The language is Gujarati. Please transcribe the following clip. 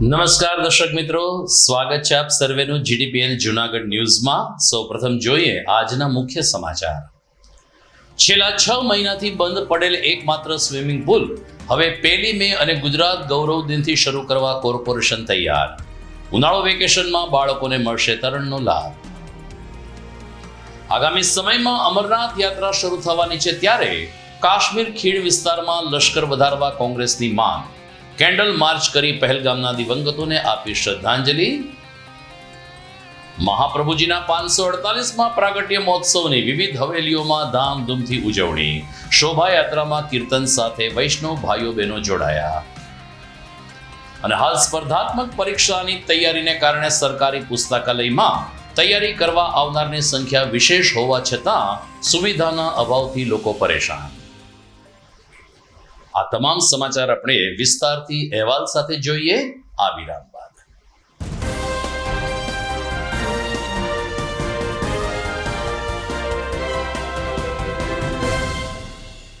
નમસ્કાર દર્શક મિત્રો, સ્વાગત છે આપ સર્વેનું જીડીપીએલ જુનાગઢ ન્યૂઝમાં. સૌપ્રથમ જોઈએ આજના મુખ્ય સમાચાર. છેલ્લા છ મહિનાથી બંધ પડેલ એકમાત્ર સ્વિમિંગ પુલ હવે પહેલી મે અને ગુજરાત ગૌરવ દિનથી શરૂ કરવા કોર્પોરેશન તૈયાર. ઉનાળો વેકેશનમાં બાળકોને મળશે તરણનો લાભ. આગામી સમયમાં અમરનાથ યાત્રા શરૂ થવાની છે ત્યારે કાશ્મીર ખીણ વિસ્તારમાં લશ્કર વધારવા કોંગ્રેસની માંગ. કેન્ડલ માર્ચ કરી પહેલગામના દિવંગતોને આપી શ્રદ્ધાંજલિ. મહાપ્રભુજીના પાંચસો અડતાલીસમાં પ્રાગટ્ય મહોત્સવની વિવિધ હવેલીઓમાં ધામધૂમથી ઉજવણી. શોભાયાત્રામાં કીર્તન સાથે વૈષ્ણવ ભાઈઓ બહેનો જોડાયા. અને હાલ સ્પર્ધાત્મક પરીક્ષાની તૈયારીને કારણે સરકારી પુસ્તકાલયમાં તૈયારી કરવા આવનારની સંખ્યા વિશેષ હોવા છતાં સુવિધાના અભાવથી લોકો પરેશાન. આ તમામ સમાચાર આપણે વિસ્તારથી અહેવાલ સાથે જોઈએ. આ વિરામ